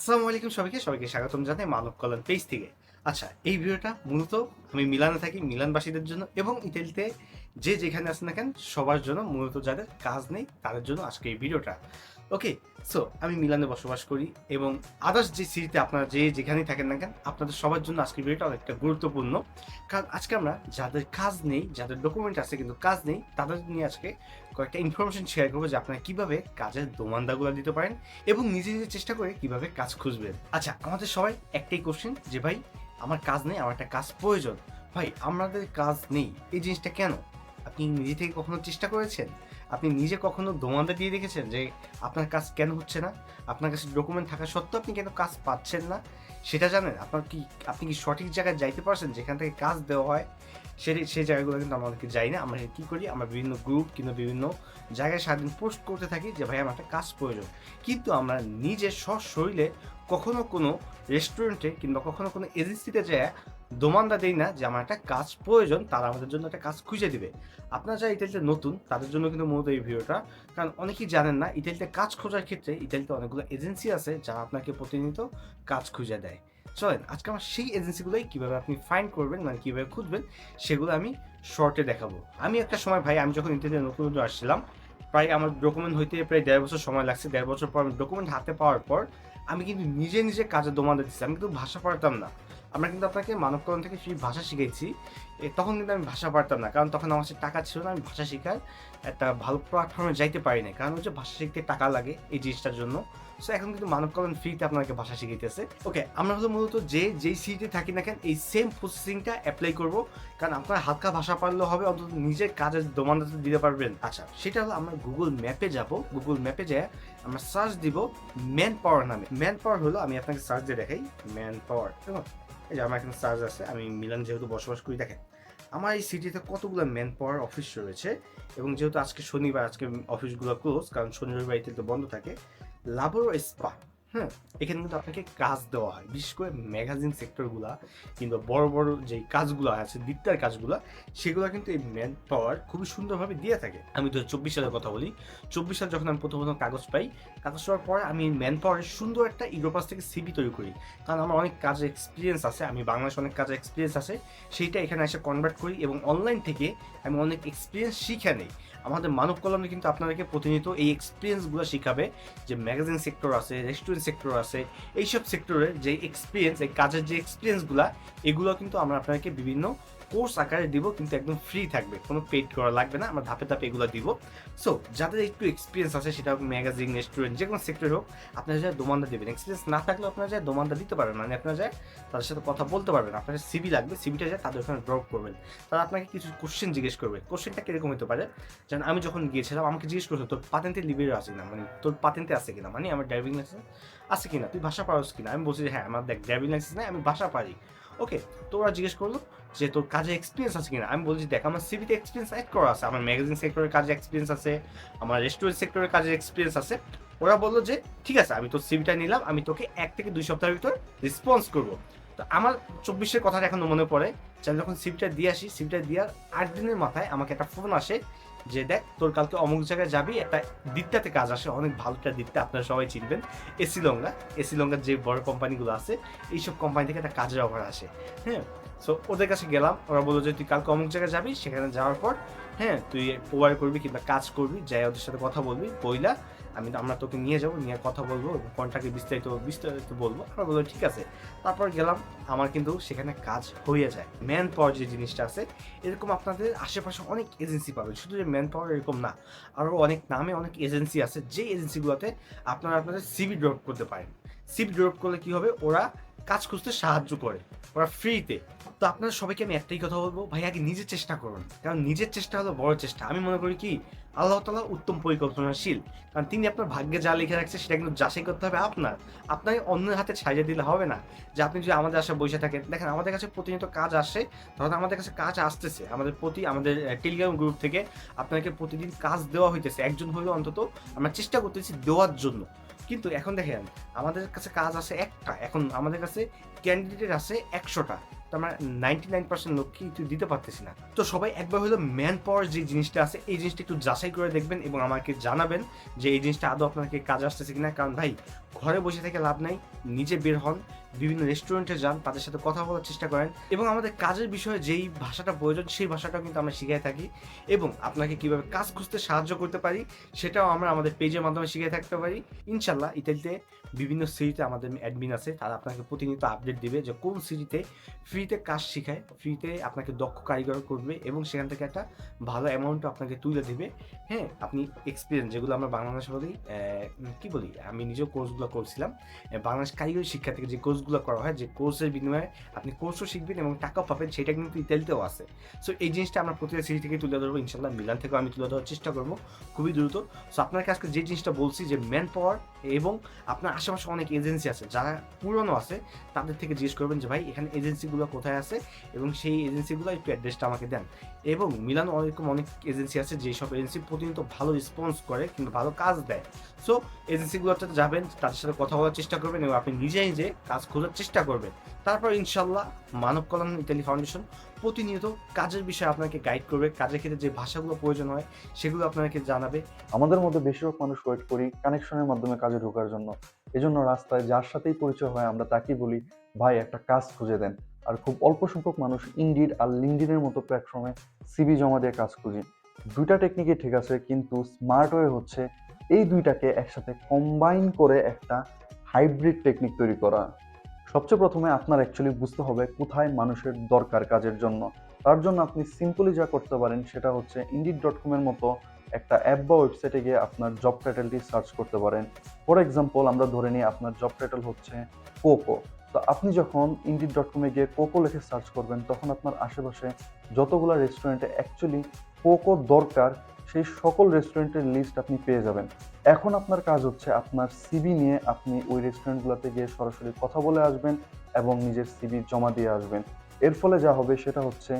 আসসালামু আলাইকুম সবাইকে সবাইকে স্বাগতম জানাই মানব কল্যাণ পেজ থেকে। আচ্ছা এই ভিডিওটা মূলত আমি মিলানে থাকি, মিলানবাসীদের জন্য এবং ইতালিতে যে যেখানে আছেন না কেন, সবার জন্য মূলত যাদের কাজ নেই, তাদের জন্য আজকে এই ভিডিওটা। ওকে সো আমি মিলানে বসবাস করি এবং আদার্স যে সিটিতে আপনারা যে যেখানেই থাকেন না কেন, আপনাদের সবার জন্য আজকের ভিডিওটা অনেকটা গুরুত্বপূর্ণ। কারণ আজকে আমরা যাদের কাজ নেই, যাদের ডকুমেন্ট আছে কিন্তু কাজ নেই, তাদের নিয়ে আজকে কয়েকটা ইনফরমেশন শেয়ার করব যে আপনারা কীভাবে কাজের দোমানদাগুলো দিতে পারেন এবং নিজে নিজে চেষ্টা করে কীভাবে কাজ খুঁজবেন। আচ্ছা আমাদের সবাই একটাই কোশ্চেন যে ভাই, আমার কাজ নেই, আমার একটা কাজ প্রয়োজন। ভাই, আমাদের কাজ নেই, এই জিনিসটা কেন? আপনি নিজে থেকে কখনো চেষ্টা করেছেন? আপনি নিজে কখনো দোমানদা দিয়ে দেখেছেন যে আপনার কাজ কেন হচ্ছে না? আপনার কাছে ডকুমেন্ট থাকা সত্ত্বেও আপনি কেন কাজ পাচ্ছেন না? সেটা জানেন? আপনার কি, আপনি কি সঠিক জায়গায় যাইতে পারছেন যেখান থেকে কাজ দেওয়া হয়? সে সেই জায়গাগুলো কিন্তু আমাদেরকে যাই না। আমরা কী করি? আমরা বিভিন্ন গ্রুপ কিংবা বিভিন্ন জায়গায় সারাদিন পোস্ট করতে থাকি যে, ভাই, আমার একটা কাজ প্রয়োজন। কিন্তু আমরা নিজে সশরীরে কখনো কোনো রেস্টুরেন্টে কিংবা কখনো কোনো এজেন্সিতে যায় দোমানদা দেই না যে আমার একটা কাজ প্রয়োজন, তারা আমাদের জন্য একটা কাজ খুঁজে দিবে। আপনারা যারা ইতালিতে নতুন, তাদের জন্য কিন্তু মূলত এই ভিডিওটা। কারণ অনেকেই জানেন না ইতালিতে কাজ খোঁজার ক্ষেত্রে ইতালিতে অনেকগুলো এজেন্সি আছে যারা আপনাকে প্রতিনিয়ত কাজ খুঁজে দেয়। চলেন, আজকে আমার সেই এজেন্সিগুলোই কীভাবে আপনি ফাইন্ড করবেন মানে কীভাবে খুঁজবেন, সেগুলো আমি শর্টে দেখাবো। আমি একটা সময় ভাই, আমি যখন ইন্টারনেটে নতুন নতুন আসছিলাম, প্রায় আমার ডকুমেন্ট হইতে প্রায় দেড় বছর সময় লাগছে। দেড় বছর পর ডকুমেন্ট হাতে পাওয়ার পর, আমি কিন্তু নিজে নিজে কাজে দোমানদা দিচ্ছি। আমি কিন্তু ভাষা পারতাম না। আমরা কিন্তু আপনাকে মানবকরণ থেকে সেই ভাষা শিখেছি। তখন কিন্তু আমি ভাষা পারতাম না, কারণ তখন আমার টাকা ছিল না, আমি ভাষা শেখার একটা ভালো প্ল্যাটফর্মে যাইতে পারি না কারণ হচ্ছে ভাষা শিখতে টাকা লাগে এই জিনিসটার জন্য। সো এখন কিন্তু মানবকরণ ফ্রিতে আপনাকে ভাষা শিখাইতেছে। ওকে আমরা হলো মূলত যে, যেই সিটে থাকি না কেন, এই সেম প্রসেসিংটা অ্যাপ্লাই করব। কারণ আপনার হালকা ভাষা পারলেও হবে, অন্তত নিজের কাজের দোমানদাতে দিতে পারবেন। আচ্ছা সেটা হলো আমরা গুগল ম্যাপে যাব। গুগল ম্যাপে যেয়ে আমরা সার্চ দিব ম্যান পাওয়ার নামে। ম্যান পাওয়ার হলো, আমি আপনাকে সার্চ দিয়ে দেখাই ম্যান পাওয়ার এই যে আমার এখানে চার্জ আছে, আমি মিলান যেহেতু বসবাস করি, দেখেন, আমার এই সিটিতে কতগুলো ম্যান পাওয়ার অফিস রয়েছে এবং যেহেতু আজকে শনিবার, আজকে অফিসগুলো ক্লোজ কারণ শনিবার বাড়িতে তো বন্ধ থাকে লাবোর স্পা হ্যাঁ এখানে কিন্তু আপনাকে কাজ দেওয়া হয়। বিশেষ করে ম্যাগাজিন সেক্টরগুলা কিংবা বড় বড় যে কাজগুলো আছে দিকটার কাজগুলো, সেগুলো কিন্তু এই ম্যান পাওয়ার খুবই সুন্দরভাবে দিয়ে থাকে। আমি দু চব্বিশ সালের কথা বলি। চব্বিশ সাল যখন আমি প্রথম প্রথম কাগজ পাই, কাগজ পাওয়ার পরে আমি ম্যান পাওয়ারের সুন্দর একটা ইউরোপাস থেকে সিবি তৈরি করি। কারণ আমার অনেক কাজের এক্সপিরিয়েন্স আছে, আমি বাংলাদেশ অনেক কাজের এক্সপিরিয়েন্স আছে, সেইটা এখানে এসে কনভার্ট করি এবং অনলাইন থেকে আমি অনেক এক্সপিরিয়েন্স শিখে নেই। আমাদের মানব কল্যাণে কিন্তু আপনাদেরকে প্রতিনিয়ত এই এক্সপিরিয়েন্সগুলো শিখাবে যে ম্যাগাজিন সেক্টর আছে রেস্টুরেন্ট সেক্টর আছে, এইসব সেক্টরের যে এক্সপিরিয়েন্স এই কাজের যে এক্সপিরিয়েন্সগুলো এগুলো কিন্তু আমরা আপনাকে বিভিন্ন কোর্স আকারে দিব, কিন্তু একদম ফ্রি থাকবে। কোনো পেড করা লাগবে না, আমরা ধাপে ধাপে এগুলো দিব। সো যাদের একটু এক্সপিরিয়েন্স আছে, সেটা হোক ম্যাগাজিন রেস্টুরেন্ট যে কোনো সেক্টর হোক, আপনারা যায় দোমানদা দেবেন। এক্সপিরিয়েন্স না থাকলেও আপনারা যায় দোমানদা দিতে পারবেন মানে আপনারা যায় তাদের সাথে কথা বলতে পারবেন আপনার সিবি লাগবে সিবিটা যায় তাদের ওখানে ড্রপ করবেন। তারা আপনাকে কিছু কোশ্চেন জিজ্ঞেস করবে। কোশ্চেনটা কীরকম হতে পারে? যেমন আমি যখন গিয়েছিলাম, আমাকে জিজ্ঞেস করতো তোর পাতেন্টে লিবির আছে কিনা? মানে তোর পাতেন্টে আছে কিনা? মানে আমার ড্রাইভিং লাইসেন্স আছে কিনা? তুই ভাষা পারোস কিনা? আমি বলছি যে হ্যাঁ আমার দেখ ড্রাইভিং লাইসেন্স নাই, আমি ভাষা পারি। ওকে তো ওরা জিজ্ঞেস করল যে তোর কাজে এক্সপিরিয়েন্স আছে কিনা? আমি বলছি, দেখ, আমার সিভিতে এক্সপিরিয়েন্স অ্যাড করা আছে, আমার ম্যাগাজিন সেক্টরের কাজে এক্সপিরিয়েন্স আছে, আমার রেস্টুরেন্ট সেক্টরের কাজে এক্সপিরিয়েন্স আছে। ওরা বলল যে, ঠিক আছে, আমি তোর সিভিটা নিলাম, আমি তোকে এক থেকে দুই সপ্তাহের ভিতর রেসপন্স করব। তো আমার চব্বিশের কথাটা এখনও মনে পড়ে যে, আমি যখন সিভিটা দিয়ে আসি সিভিটা দেওয়ার আট দিনের মাথায় আমাকে একটা ফোন আসে যে, দেখ, তোর কালকে অমুক জায়গায় যাবি, একটা দিকটাতে কাজ আসে, অনেক ভালো একটা দিকটা আপনারা সবাই চিনবেন, এসি লঙ্গা এসি লঙ্গার যে বড় কোম্পানিগুলো আছে, এইসব কোম্পানি থেকে একটা কাজের অফার আসে। হ্যাঁ? সো ওদের কাছে গেলাম। ওরা বলল যে, তুই কালকে অমুক জায়গায় যাবি, সেখানে যাওয়ার পর হ্যাঁ তুই ওয়ার করবি কিংবা কাজ করবি, যাই ওদের সাথে কথা বলবি, বইলা, আমি আমরা তোকে নিয়ে যাব, নিয়ে কথা বলব কন্ট্রাক্টে বিস্তারিত বিস্তারিত বলব। আমরা বলল, ঠিক আছে। তারপর গেলাম, আমার কিন্তু সেখানে কাজ হয়ে যায়। ম্যান পাওয়ার যে জিনিসটা আছে, এরকম আপনাদের আশেপাশে অনেক এজেন্সি পাবেন। শুধু যে ম্যান পাওয়ার এরকম না আরও অনেক নামে অনেক এজেন্সি আছে, যে এজেন্সিগুলোতে আপনারা আপনাদের সিবি ড্রপ করতে পারেন। সিবি ড্রপ করলে কি হবে? ওরা কাজ খুঁজতে সাহায্য করে, ওরা ফ্রিতে তো আপনারা সবাইকে আমি একটাই কথা বলব, ভাই, আগে নিজের চেষ্টা করুন। কারণ নিজের চেষ্টা হলো বড় চেষ্টা। আমি মনে করি কি, আল্লাহ তালা উত্তম পরিকল্পনাশীল। কারণ তিনি আপনার ভাগ্যে যা লিখে রাখছে, সেটা কিন্তু যাচাই করতে হবে আপনার। আপনাকে অন্যের হাতে ছাইজে দিলে হবে না। যে আপনি যদি আমাদের আশা বসে থাকেন, দেখেন আমাদের কাছে প্রতিনিয়ত কাজ আসে তখন আমাদের কাছে কাজ আসতেছে, আমাদের প্রতি, আমাদের টেলিগ্রাম গ্রুপ থেকে আপনাকে প্রতিদিন কাজ দেওয়া হইতেছে। একজন হলেও অন্তত আমরা চেষ্টা করতেছি দেওয়ার জন্য। কিন্তু এখন দেখেন, আমাদের কাছে কাজ আছে একটা। এখন আমাদের কাছে ক্যান্ডিডেট আছে একশোটা। তো আমরা নাইনটি নাইন পার্সেন্ট লোককে একটু দিতে পারতেছি না। তো সবাই একবার হলো ম্যান পাওয়ার যে জিনিসটা আছে, এই জিনিসটা একটু যাচাই করে দেখবেন এবং আমাকে জানাবেন যে এই জিনিসটা আদৌ আপনাকে কাজ আসতেছে কিনা। কারণ ভাই, ঘরে বসে থেকে লাভ নাই, নিজে বের হন বিভিন্ন রেস্টুরেন্টে যান তাদের সাথে কথা বলার চেষ্টা করেন এবং আমাদের কাজের বিষয়ে যেই ভাষাটা প্রয়োজন সেই ভাষাটাও কিন্তু আমরা শিখাই থাকি এবং আপনাকে কীভাবে কাজ খুঁজতে সাহায্য করতে পারি সেটাও আমরা আমাদের পেজের মাধ্যমে শিখে থাকতে পারি। ইনশাল্লাহ ইত্যাদিতে বিভিন্ন সিরিতে আমাদের অ্যাডমিন আছে তারা আপনাকে প্রতিনিয়ত আপডেট দিবে যে কোন সিরিতে ফ্রিতে কাজ শেখায় ফ্রিতে আপনাকে দক্ষ কারিগর করবে এবং সেখান থেকে একটা ভালো অ্যামাউন্ট আপনাকে তুলে দেবে। হ্যাঁ আপনি এক্সপিরিয়েন্স যেগুলো আমরা বলি আহ, কি বলি? আমি নিজেও কোর্সগুলো করছিলাম। বাংলাদেশ কারিগরি শিক্ষা থেকে যে কোর্সগুলো করা হয়, যে কোর্সের বিনিময়ে আপনি কোর্সও শিখবেন এবং টাকাও পাবেন, সেটা কিন্তু ইতালিতেও আছে। সো এই জিনিসটা আমরা প্রতিটা সিটি থেকে তুলে ধরবো ইনশাল্লাহ মিলান থেকেও আমি তুলে ধরার চেষ্টা করব, খুবই দ্রুত। সো আপনার কাছে যে জিনিসটা বলছি, যে ম্যান পাওয়ার এবং আপনার আশেপাশে অনেক এজেন্সি আছে, যারা পুরনো আছে, তাদের থেকে জিজ্ঞেস করবেন যে, ভাই, এখানে এজেন্সিগুলো কোথায় আছে? এবং সেই এজেন্সিগুলো একটু অ্যাড্রেসটা আমাকে দেন। এবং মিলান অনেকরকম অনেক এজেন্সি আছে যেসব এজেন্সি প্রতিনিয়ত ভালো রেসপন্স করে কিন্তু ভালো কাজ দেয়। সো এজেন্সিগুলোতে যাবেন, তাদের সাথে কথা বলার চেষ্টা করবেন এবং আপনি নিজে নিজে কাজ খোঁজার চেষ্টা করবেন তারপর ইনশাল্লাহ মানব কল্যাণ ইতালি ফাউন্ডেশন প্রতিনিয়ত কাজের বিষয়ে আপনাকে গাইড করবে। কাজের ক্ষেত্রে যে ভাষাগুলো প্রয়োজন হয়, সেগুলো আপনাকে জানাবে। আমাদের মধ্যে বেশিরভাগ মানুষ ওয়েট করি কানেকশনের মাধ্যমে কাজে ঢোকার জন্য। এজন্য রাস্তায় যার সাথেই পরিচয় হয় আমরা তাকেই বলি, ভাই, একটা কাজ খুঁজে দেন। আর খুব অল্প সংখ্যক মানুষ ইন্ডিড আর লিঙ্কডিনের মতো প্ল্যাটফর্মে সিবি জমা দিয়ে কাজ খুঁজি। দুইটা টেকনিকই ঠিক আছে, কিন্তু স্মার্ট ওয়ে হচ্ছে এই দুইটাকে একসাথে কম্বাইন করে একটা হাইব্রিড টেকনিক তৈরি করা। সবচেয়ে প্রথমে আপনার অ্যাকচুয়ালি বুঝতে হবে কোথায় মানুষের দরকার কাজের জন্য। তার জন্য আপনি সিম্পলি যা করতে পারেন সেটা হচ্ছে ইন্ডিড ডট কমের মতো একটা অ্যাপ বা ওয়েবসাইটে গিয়ে আপনার জব টাইটেলটি সার্চ করতে পারেন। ফর এক্সাম্পল আমরা ধরে নিই আপনার জব টাইটেল হচ্ছে কোকো তো আপনি যখন ইন্ডিড ডট কমে গিয়ে কোকো লেখে সার্চ করবেন, তখন আপনার আশেপাশে যতগুলো রেস্টুরেন্টে অ্যাকচুয়ালি কোকো দরকার সেই সকল রেস্টুরেন্টের লিস্ট আপনি পেয়ে যাবেন। এখন আপনার কাজ হচ্ছে আপনার সিবি নিয়ে আপনি ওই রেস্টুরেন্টগুলোতে গিয়ে সরাসরি কথা বলে আসবেন এবং নিজের সিবি জমা দিয়ে আসবেন। এর ফলে যা হবে সেটা হচ্ছে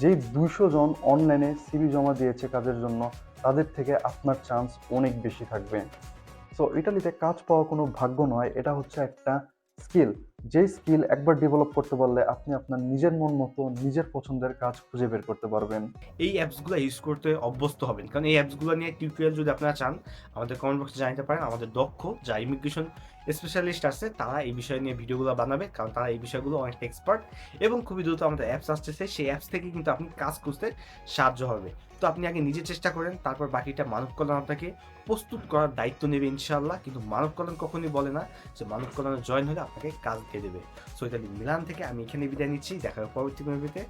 যেই দুইশো জন অনলাইনে সিবি জমা দিয়েছে কাজের জন্য, তাদের থেকে আপনার চান্স অনেক বেশি থাকবে। সো ইটালিতে কাজ পাওয়া কোনো ভাগ্য নয়, এটা হচ্ছে একটা স্কিল যেই স্কিল একবার ডেভেলপ করতে পারলে আপনি আপনার নিজের মন মতো, নিজের পছন্দের কাজ খুঁজে বের করতে পারবেন। এই অ্যাপসগুলো ইউজ করতে অভ্যস্ত হবেন। কারণ এই অ্যাপসগুলো নিয়ে টিউটোরিয়াল যদি আপনারা চান, আমাদের কমেন্ট বক্সে জানাতে পারেন। আমাদের দক্ষ যা ইমিগ্রেশন স্পেশালিস্ট আছে, তারা এই বিষয় নিয়ে ভিডিওগুলো বানাবে, কারণ তারা এই বিষয়গুলো অনেকটা এক্সপার্ট এবং খুবই দ্রুত আমাদের অ্যাপস আসতেছে। সেই অ্যাপস থেকে কিন্তু আপনি কাজ খুঁজতে সাহায্য হবে। তো আপনি আগে নিজে চেষ্টা করেন, তারপর বাকিটা মানব কল্যাণ আপনাকে প্রস্তুত করার দায়িত্ব নেবে ইনশাল্লাহ কিন্তু মানব কল্যাণ কখনই বলে না যে মানব কল্যাণে জয়েন হলে আপনাকে কাজ দিয়ে দেবে। সো এটা মিলান থেকে আমি এখানে বিদায় নিচ্ছি, দেখা হবে পরবর্তী মুভিতে